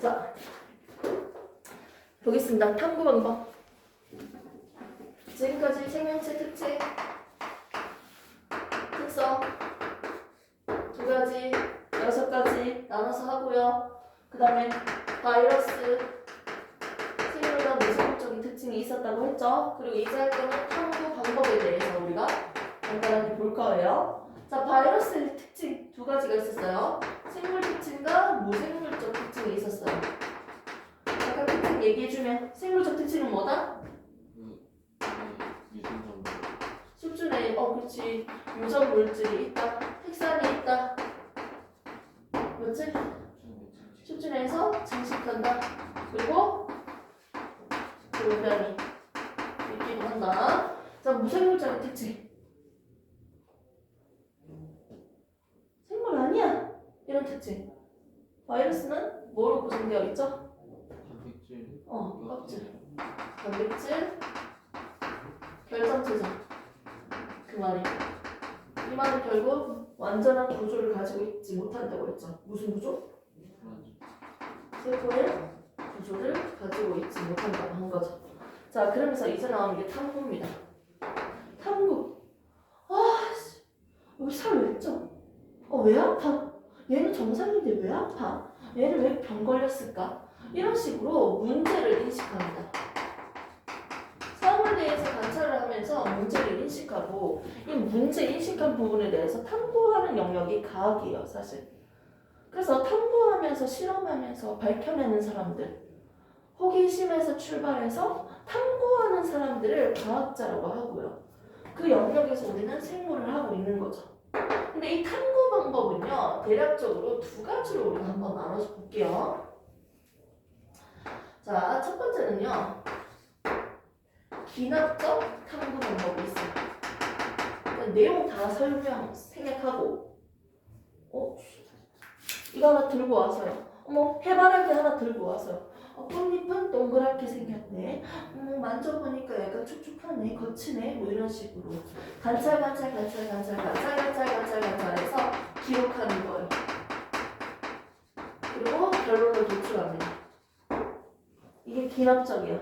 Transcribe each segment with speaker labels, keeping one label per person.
Speaker 1: 자, 보겠습니다. 탐구 방법. 지금까지 생명체 특징, 특성 두 가지, 여섯 가지 나눠서 하고요. 그 다음에 바이러스, 생물과 무생물적인 특징이 있었다고 했죠. 그리고 이제 할 거는 탐구 방법에 대해서 우리가 간단하게 볼 거예요. 자, 바이러스의 특징 두 가지가 있었어요. 생물 특징과 무생물적 특징이 있었어요. 아까 특징 얘기해주면 생물적 특징은 뭐다? 수준에 어 그렇지 유전 물질이 있다 핵산이 있다 뭐지? 수준에서 증식한다 그리고 돌변이 있기도 한다 자 무생물적인 특징 생물 아니야 이런 특징. 바이러스는 뭐로 구성되어 있죠?
Speaker 2: 단백질.
Speaker 1: 어 껍질. 단백질 결정체죠 그 말이. 이 말은 결국 완전한 구조를 가지고 있지 못한다고 했죠. 무슨 구조? 세포의 구조를 가지고 있지 못한다고 한 거죠. 자 그러면서 이제 나오는 게 탐구입니다. 탐구. 아 씨. 여기 살왜 있죠? 어 왜 아파? 얘는 정상인데 왜 아파? 얘는 왜 병 걸렸을까? 이런 식으로 문제를 인식합니다. 상황에 대해서 관찰을 하면서 문제를 인식하고 이 문제 인식한 부분에 대해서 탐구하는 영역이 과학이에요, 사실. 그래서 탐구하면서 실험하면서 밝혀내는 사람들, 호기심에서 출발해서 탐구하는 사람들을 과학자라고 하고요. 그 영역에서 우리는 생물을 하고 있는 거죠. 근데 이 탐구 방법은요, 대략적으로 두 가지로 우리가 한번 나눠서 볼게요. 자, 첫 번째는요. 기납적 탐구 방법이 있어요. 그러니까 내용 다 설명, 생략하고, 어? 이거 하나 들고 와서요. 어머, 해바라기 하나 들고 와서요. 어, 꽃잎은 동그랗게 생겼네. 음, 만져보니까 약간 촉촉하네, 거치네, 뭐 이런 식으로. 관찰, 관찰, 관찰, 관찰, 관찰, 관찰, 관찰해서 기록하는 거예요. 그리고 결론을 도출합니다. 이게 기납적이야.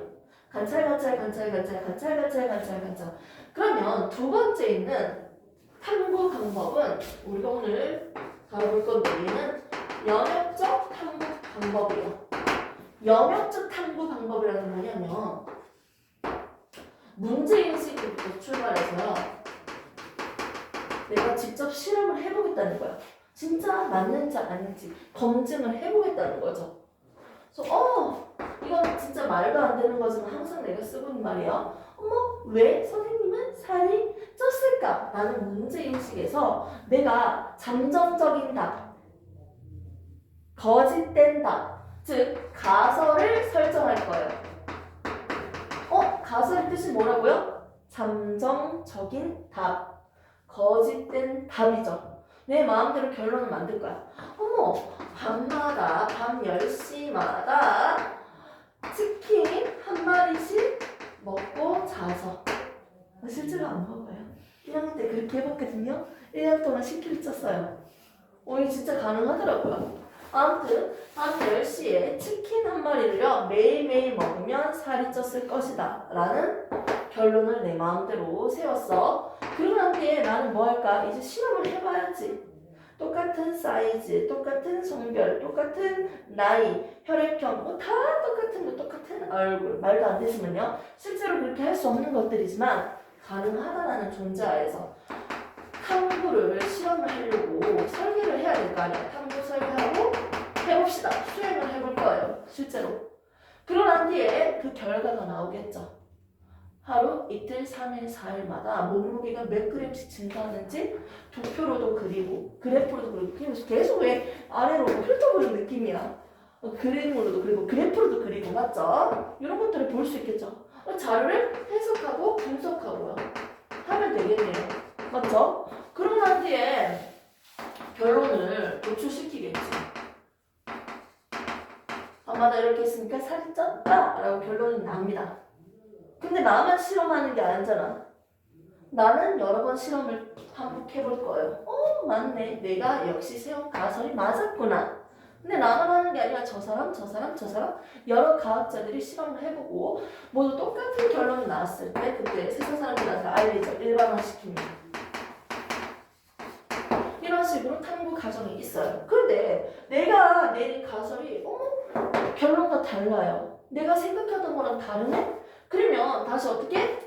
Speaker 1: 관찰, 관찰, 관찰, 관찰, 관찰, 관찰, 관찰, 관찰. 그러면 두 번째 있는 탐구 방법은 우리가 오늘 다뤄볼 건데 얘는 영역적 탐구 방법이에요. 영역적 탐구 방법이라는 뭐냐면 문제인식부터 출발해서요. 내가 직접 실험을 해보겠다는 거야. 진짜 맞는지 아닌지 검증을 해보겠다는 거죠. 그래서 어 이건 진짜 말도 안 되는 거지만 항상 내가 쓰고 있는 말이야. 어머 왜 선생님은 살이 쪘을까? 라는 문제인식에서 내가 잠정적인 답, 거짓된 답, 즉 가설을 설정할 거예요. 어 가설의 뜻이 뭐라고요? 잠정적인 답, 거짓된 답이죠. 내 마음대로 결론을 만들 거야. 어머 밤마다 밤 10시마다 치킨 한 마리씩 먹고 자서 실제로 안 먹어요 1학년 때 그렇게 해봤거든요 1년 동안 10kg 쪘어요 오 이게 진짜 가능하더라고요 아무튼 밤 10시에 치킨 한 마리를요 매일매일 먹으면 살이 쪘을 것이다 라는 결론을 내 마음대로 세웠어 그러고 난 뒤에 나는 뭐 할까 이제 실험을 해봐야지 똑같은 사이즈, 똑같은 성별, 똑같은 나이, 혈액형, 뭐 다 똑같은 거, 똑같은 얼굴. 말도 안 되지만요. 실제로 그렇게 할 수 없는 것들이지만 가능하다라는 존재하에서 탐구를 실험을 하려고 설계를 해야 될 거 아니야. 탐구 설계하고 해봅시다. 수행을 해볼 거예요. 실제로. 그러고 난 뒤에 그 결과가 나오겠죠. 하루, 이틀, 3일, 4일마다 몸무게가 몇 그램씩 증가하는지 도표로도 그리고 그래프로도 그리고 계속 왜 아래로 훑어보는 느낌이야. 어, 그림으로도 그리고 그래프로도 그리고 맞죠? 이런 것들을 볼 수 있겠죠. 어, 자료를 해석하고 분석하고요. 하면 되겠네요. 맞죠? 그러고 난 뒤에 결론을 도출시키겠지. 밤마다 이렇게 했으니까 살이 쪘다! 라고 결론이 납니다. 근데 나만 실험하는 게 아니잖아. 나는 여러 번 실험을 반복해 볼 거예요. 어, 맞네. 내가 역시 세운 가설이 맞았구나. 근데 나만 하는 게 아니라 저 사람, 저 사람, 저 사람 여러 과학자들이 실험을 해보고 모두 똑같은 결론이 나왔을 때 그때 세상 사람들한테 알리죠. 일반화시킵니다. 이런 식으로 탐구 과정이 있어요. 그런데 내가 내린 가설이 어머 결론과 달라요. 내가 생각하던 거랑 다르네? 그러면 다시 어떻게?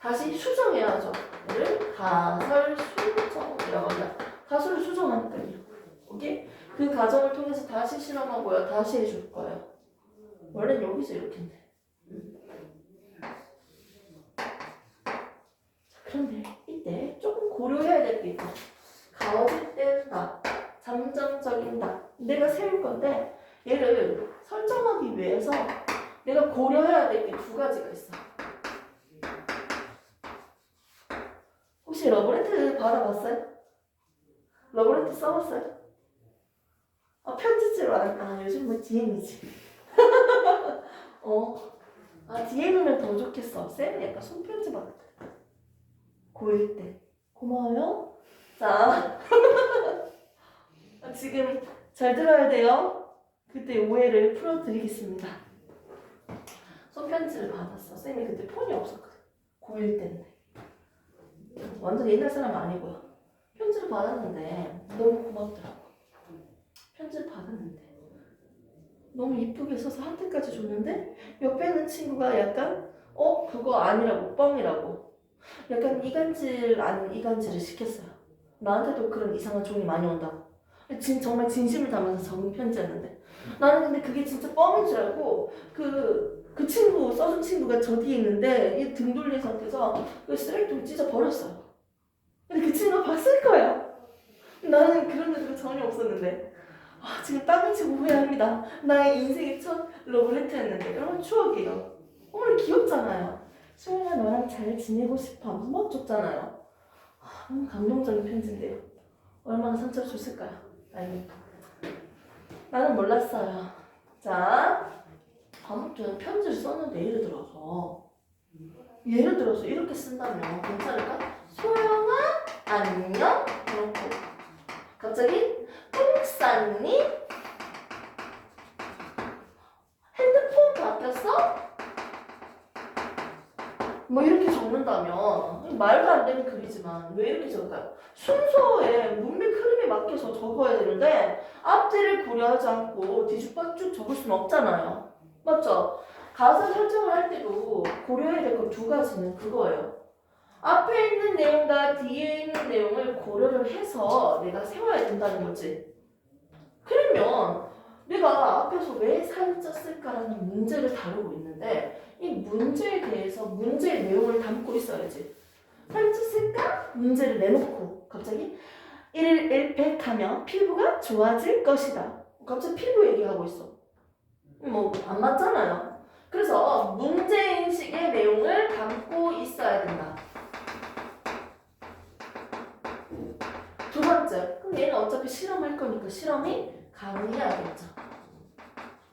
Speaker 1: 다시 수정해야죠. 얘를 가설 수정이라고 한다. 가설을 수정하니까요. 오케이? 그 과정을 통해서 다시 실험하고요. 다시 해줄 거예요. 원래는 여기서 이렇게인데. 그런데 이때 조금 고려해야 될 게 있어. 거짓된 답, 잠정적인 답. 내가 세울 건데 얘를 설정하기 위해서 내가 고려해야 될 게 두 가지가 있어. 혹시 러브레트 받아봤어요? 러브레트 써봤어요? 아, 편지지로 안, 아, 요즘 뭐 DM이지. 어, 아, DM이면 더 좋겠어. 쌤은 약간 손편지 받았다. 고1 때. 고마워요. 자. 아, 지금 잘 들어야 돼요. 그때 오해를 풀어드리겠습니다. 손편지를 받았어. 쌤이 그때 폰이 없었거든. 고1 때인데. 완전 옛날 사람 아니고요. 편지를 받았는데 너무 고맙더라고. 편지를 받았는데 너무 이쁘게 써서 하트까지 줬는데 옆에 있는 친구가 약간 어 그거 아니라고 뻥이라고 약간 이간질 아닌 이간질을 시켰어요. 나한테도 그런 이상한 종이 많이 온다고. 진 정말 진심을 담아서 적은 편지였는데 나는 근데 그게 진짜 뻥인 줄 알고 그 그 친구 써준 친구가 저 뒤에 있는데 이 등 돌린 상태에서 그 쓰레기통 찢어 버렸어요. 근데 그 친구가 봤을 거야. 나는 그런 애가 전혀 없었는데 아, 지금 땀을 치고 후회합니다. 나의 인생의 첫 러브레터였는데 여러분 추억이에요. 어머니 귀엽잖아요. 수영아 너랑 잘 지내고 싶어. 막 줬잖아요. 아, 너무 감동적인 편지인데요. 얼마나 상처를 줬을까요? 아니 나는 몰랐어요. 자 아무튼 편지를 썼는데 예를 들어서 예를 들어서 이렇게 쓴다면 괜찮을까? 소영아 안녕 이렇게 갑자기 똥 쌌니? 핸드폰 바뀌었어? 뭐 이렇게 적는다면 말도 안 되는 글이지만 왜 이렇게 적을까요? 순서에 문맥 흐름에 맡겨서 적어야 되는데 앞뒤를 고려하지 않고 뒤죽박죽 적을 수는 없잖아요. 맞죠? 가사 설정을 할 때도 고려해야 될 것 두 가지는 그거예요. 앞에 있는 내용과 뒤에 있는 내용을 고려를 해서 내가 세워야 된다는 거지. 그러면 내가 앞에서 왜 살을 쪘을까라는 문제를 다루고 있는데 이 문제에 대해서 문제의 내용을 담고 있어야지. 쪘을까? 문제를 내놓고 갑자기 1일 1팩하며 피부가 좋아질 것이다. 갑자기 피부 얘기하고 있어. 뭐 안 맞잖아요. 그래서 문제인식의 내용을 담고 있어야 된다. 두 번째, 그럼 얘는 어차피 실험할 거니까 실험이 가능해야겠죠.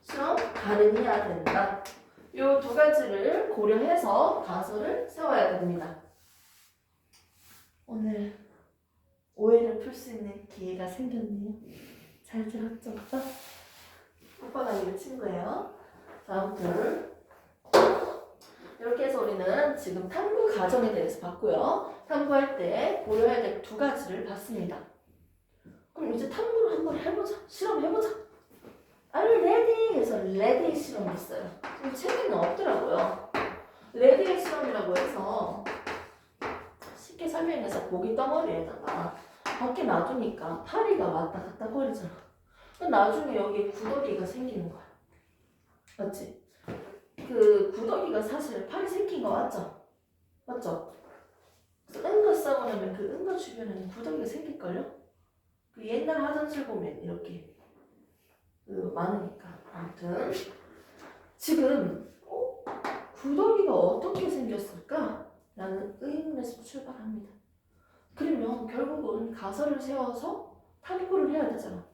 Speaker 1: 실험 가능해야 된다. 요 두 가지를 고려해서 가설을 세워야 됩니다. 오늘 오해를 풀 수 있는 기회가 생겼네요. 잘 들었죠, 오빠? 오빠가 이거 친구예요. 자, 아무튼 이렇게 해서 우리는 지금 탐구 과정에 대해서 봤고요. 탐구할 때 고려해야 될 두 가지를 봤습니다. 그럼 이제 탐구를 한번 해보자. 실험해보자. You ready? 해서 레디 실험이 있어요. 지금 책에는 없더라고요. 레디의 실험이라고 해서 쉽게 설명해서 고기 덩어리에다가 밖에 놔두니까 파리가 왔다 갔다 거리잖아. 나중에 여기에 구더기가 생기는 거야. 맞지? 그 구더기가 사실 팔이 생긴 거 맞죠? 맞죠? 그래서 은거 싸우려면 그 은거 주변에는 구더기가 생길걸요? 그 옛날 화장실 보면 이렇게 그 많으니까 아무튼 지금 어? 구더기가 어떻게 생겼을까? 라는 의문에서 출발합니다. 그러면 결국은 가설을 세워서 탐구를 해야 되잖아.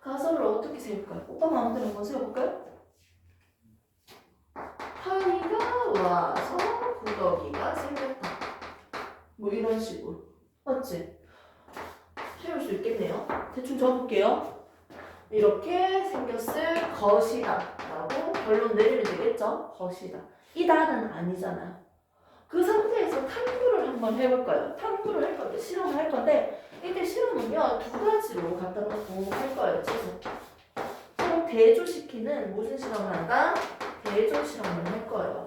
Speaker 1: 가설을 어떻게 세울까요? 오빠 마음대로 한번 세워볼까요? 파리가 와서 구더기가 생겼다. 뭐 이런 식으로. 맞지? 세울 수 있겠네요. 대충 적을게요. 이렇게 생겼을 것이다 라고 결론 내리면 되겠죠? 것이다. 이다는 아니잖아. 그 상태에서 탐구를 한번 해볼 거예요. 탐구를 할 건데 실험을 할 건데 이때 실험은요 두 가지로 갖다 놓고 할 거예요 계속 서로 대조시키는 무슨 실험을 한다? 대조 실험을 할 거예요.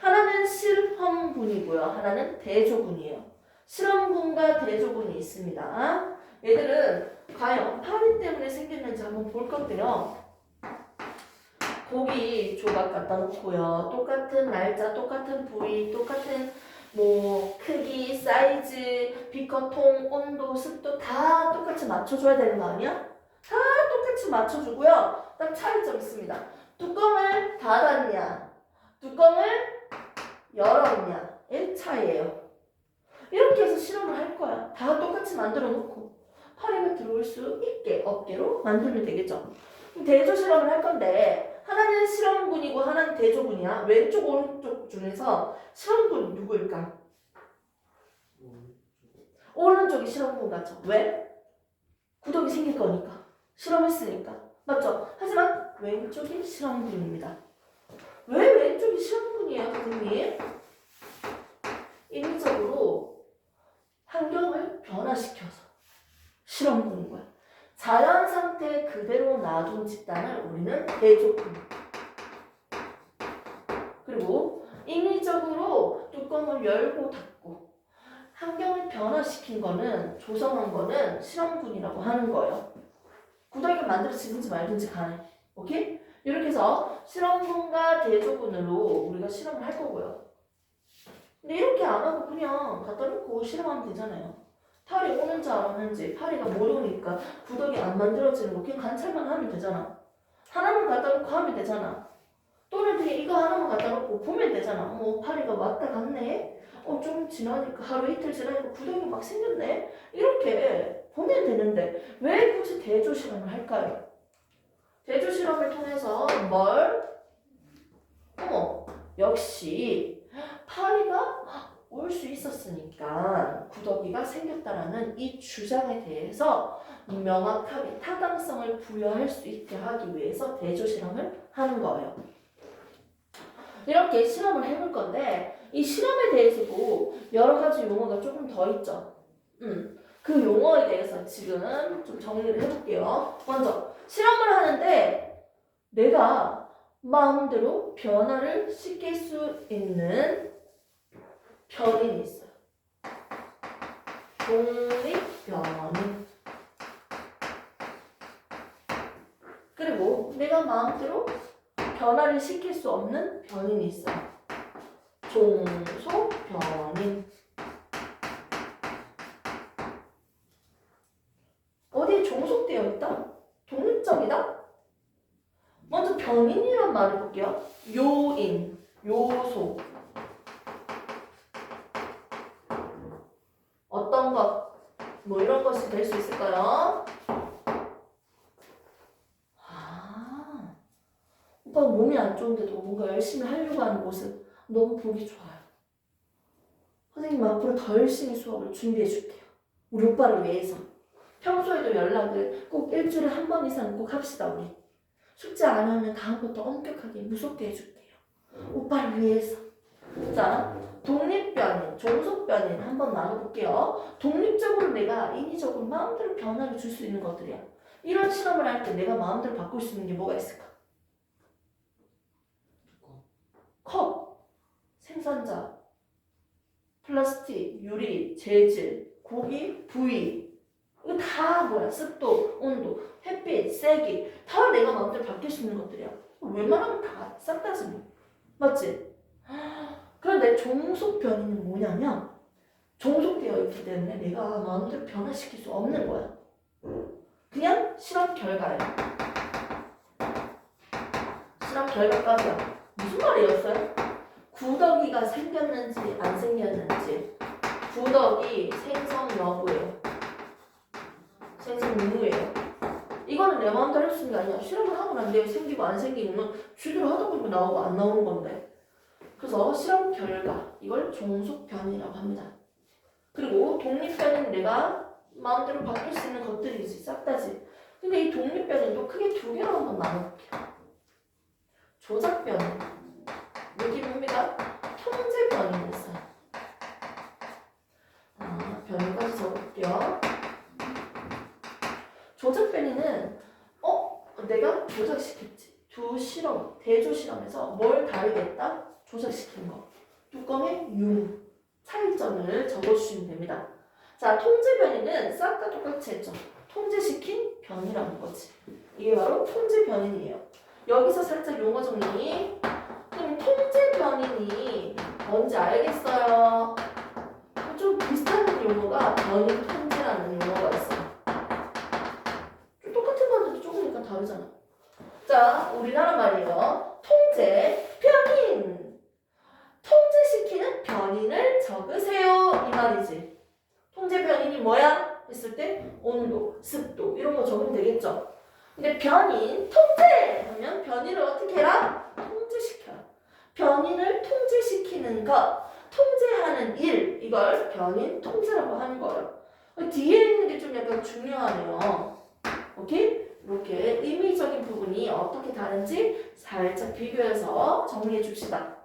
Speaker 1: 하나는 실험군이고요. 하나는 대조군이에요. 실험군과 대조군이 있습니다. 얘들은 과연 파리 때문에 생겼는지 한번 볼 건데요. 고기 조각 갖다 놓고요. 똑같은 날짜, 똑같은 부위, 똑같은 뭐 크기, 사이즈, 비커통, 온도, 습도 다 똑같이 맞춰줘야 되는 거 아니야? 다 똑같이 맞춰주고요. 딱 차이점 있습니다. 뚜껑을 닫았냐, 뚜껑을 열었냐, 의 차이예요. 이렇게 해서 실험을 할 거야. 다 똑같이 만들어 놓고. 파리가 들어올 수 있게 어깨로 만들면 되겠죠. 대조 실험을 할 건데 하나는 실험군이고 하나는 대조군이야. 왼쪽 오른쪽 중에서 실험군 누구일까? 오른쪽이 실험군 같죠. 왜? 구독이 생길 거니까. 실험했으니까. 맞죠? 하지만 왼쪽이 실험군입니다. 왜 왼쪽이 실험군이에요, 선생님? 인위적으로 환경을 변화시켜서 실험군인 거야. 자연 상태 그대로 놔둔 집단을 우리는 대조군. 그리고 인위적으로 뚜껑을 열고 닫고 환경을 변화시킨 거는 조성한 거는 실험군이라고 하는 거예요. 구더기가 만들어지든지 말든지 간에. 오케이? 이렇게 해서 실험군과 대조군으로 우리가 실험을 할 거고요. 근데 이렇게 안 하고 그냥 갖다 놓고 실험하면 되잖아요. 팔이 오는지 안 오는지 파리가 모르니까 구덕이 안 만들어지는 거 그냥 관찰만 하면 되잖아. 하나만 갖다 놓고 하면 되잖아. 또는 그냥 이거 하나만 갖다 놓고 보면 되잖아. 뭐 파리가 왔다 갔네. 어 좀 지나니까 하루 이틀 지나니까 구덕이 막 생겼네. 이렇게 보면 되는데 왜 굳이 대조 실험을 할까요? 대조 실험을 통해서 뭘? 어머 역시 파리가 올 수 있었으니까 구더기가 생겼다라는 이 주장에 대해서 명확하게 타당성을 부여할 수 있게 하기 위해서 대조 실험을 하는 거예요. 이렇게 실험을 해볼 건데 이 실험에 대해서도 여러 가지 용어가 조금 더 있죠. 음, 그 용어에 대해서 지금 좀 정리를 해볼게요. 먼저 실험을 하는데 내가 마음대로 변화를 시킬 수 있는 변인이 있어요. 독립변인. 그리고 내가 마음대로 변화를 시킬 수 없는 변인이 있어요. 종소변인. 어디에 종속되어 있다? 독립적이다? 먼저 변인이란 말을 볼게요. 요인, 요소. 어떤 것, 뭐 이런 것이 될 수 있을까요? 아, 오빠가 몸이 안 좋은데도 뭔가 열심히 하려고 하는 모습 너무 보기 좋아요. 선생님 앞으로 더 열심히 수업을 준비해 줄게요. 우리 오빠를 위해서. 평소에도 연락을 꼭 일주일에 한 번 이상 꼭 합시다, 우리. 숙제 안 하면 다음부터 엄격하게 무섭게 해줄게요. 오빠를 위해서. 자, 독립변인, 종속변인 한번 나눠볼게요. 독립적으로 내가 인위적으로 마음대로 변화를 줄 수 있는 것들이야. 이런 실험을 할 때 내가 마음대로 바꿀 수 있는 게 뭐가 있을까? 컵, 생산자, 플라스틱, 유리, 재질, 고기, 부위. 이거 다 뭐야? 습도, 온도, 햇빛, 세기. 다 내가 마음대로 바뀔 수 있는 것들이야. 웬만하면 다 싹 다지 뭐. 맞지? 그런데 종속 변이는 뭐냐면 종속되어 있기 때문에 내가 마음대로 변화시킬 수 없는 거야. 그냥 실험 결과예요. 실험 결과까지야. 무슨 말이었어요? 구더기가 생겼는지 안 생겼는지 구더기 생성 여부예요. 생성 유무예요. 이거는 내 마음대로 할수 있는 게 아니야. 실험을 하고 난 뒤에 생기고 안 생기면 주기로 하다 보면 나오고 안 나오는 건데. 그래서 실험 결과 이걸 종속 변이라고 합니다. 그리고 독립 변이는 내가 마음대로 바꿀 수 있는 것들이지 싹 다지. 근데 이 독립변인도 크게 두 개로 한번 나눠볼게요. 조작변인. 여기 뭡니까? 통제변인이 있어요. 아, 변인까지 적을게요. 조작변인은 어? 내가 조작시켰지. 두 실험, 대조 실험에서 뭘 다르게 했다? 조작시킨 거. 뚜껑의 유무, 차이점을 적어주시면 됩니다. 자, 통제 변이는 싹 다 똑같이 했죠. 통제시킨 변이라는 거지. 이게 바로 통제 변인이에요. 여기서 살짝 용어 정리. 그럼 통제 변인이 뭔지 알겠어요? 좀 비슷한 용어가 변인 통제라는 용어가 있어요. 좀 똑같은 건데도 조금 약간 다르잖아. 자, 우리나라 말이에요. 통제 변인. 통제시키는 변인을 적으세요. 이 말이지. 통제 변인이 뭐야? 했을 때 온도, 습도 이런 거 적으면 되겠죠. 근데 변인, 통제 하면 변인을 어떻게 해라? 통제시켜라. 변인을 통제시키는 것, 통제하는 일 이걸 변인 통제라고 하는 거예요. 뒤에 있는 게 좀 약간 중요하네요. 오케이? 이렇게 의미적인 부분이 어떻게 다른지 살짝 비교해서 정리해 줍시다.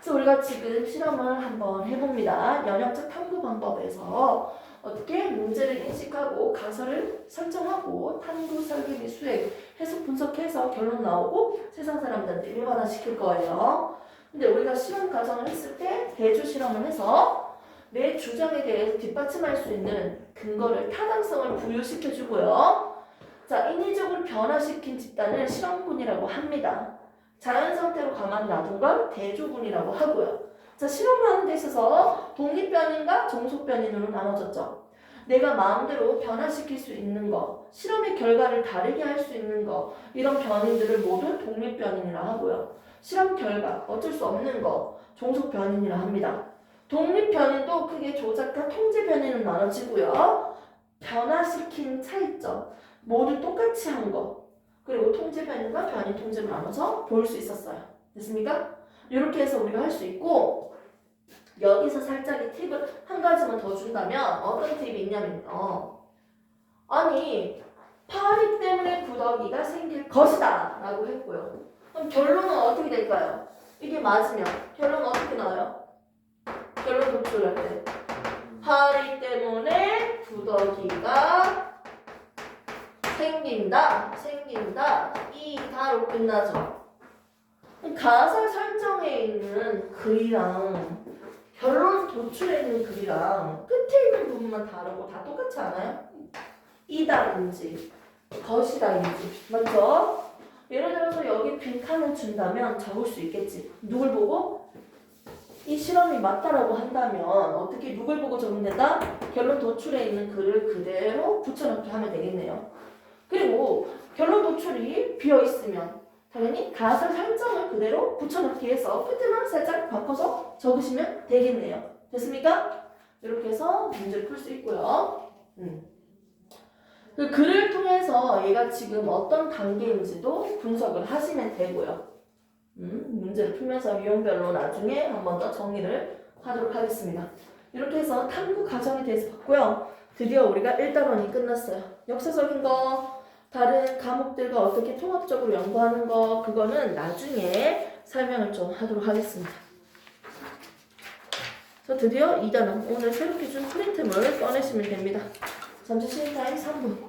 Speaker 1: 그래서 우리가 지금 실험을 한번 해봅니다. 연역적 탐구 방법에서 어떻게 문제를 인식하고 가설을 설정하고 탐구 설계 수행 해석 분석해서 결론 나오고 세상 사람들한테 일반화시킬 거예요. 근데 우리가 실험 과정을 했을 때 대주 실험을 해서 내 주장에 대해서 뒷받침할 수 있는 근거를 타당성을 부여시켜 주고요. 자, 인위적으로 변화시킨 집단을 실험군이라고 합니다. 자연 상태로 가만 놔둔 걸 대조군이라고 하고요. 자, 실험을 하는 데 있어서 독립변인과 종속변인으로 나눠졌죠. 내가 마음대로 변화시킬 수 있는 거, 실험의 결과를 다르게 할 수 있는 거, 이런 변인들을 모두 독립변인이라 하고요. 실험 결과, 어쩔 수 없는 거, 종속변인이라 합니다. 독립변인도 크게 조작과 통제변인으로 나눠지고요. 변화시킨 차이점, 모두 똑같이 한 거, 그리고 통제변인과 변인 통제로 나눠서 볼 수 있었어요. 됐습니까? 이렇게 해서 우리가 할 수 있고 여기서 살짝의 팁을 한 가지만 더 준다면 어떤 팁이 있냐면요. 아니 파리 때문에 구더기가 생길 것이다 라고 했고요. 그럼 결론은 어떻게 될까요? 이게 맞으면 결론은 어떻게 나와요? 결론 도출할 때 파리 때문에 구더기가 생긴다 생 긴다 이 다로 끝나죠. 가설 설정에 있는 글이랑 결론 도출에 있는 글이랑 끝에 있는 부분만 다르고 다 똑같지 않아요? 이다인지 것이다인지 맞죠? 예를 들어서 여기 빈 칸을 준다면 적을 수 있겠지 누굴 보고? 이 실험이 맞다라고 한다면 어떻게 누굴 보고 된다? 결론 도출에 있는 글을 그대로 붙여넣기 하면 되겠네요 그리고 결론 도출이 비어 있으면 당연히 가설 설정을 그대로 붙여넣기 해서 끝에만 살짝 바꿔서 적으시면 되겠네요. 됐습니까? 이렇게 해서 문제를 풀 수 있고요. 음. 그 글을 통해서 얘가 지금 어떤 단계인지도 분석을 하시면 되고요. 음, 문제를 풀면서 유형별로 나중에 한 번 더 정리를 하도록 하겠습니다. 이렇게 해서 탐구 과정에 대해서 봤고요. 드디어 우리가 1단원이 끝났어요. 역사적인 거, 다른 과목들과 어떻게 통합적으로 연구하는 거 그거는 나중에 설명을 좀 하도록 하겠습니다. 그래서 드디어 2단원 오늘 새롭게 준 프린트물 꺼내시면 됩니다. 잠시 쉬는 타임 3분.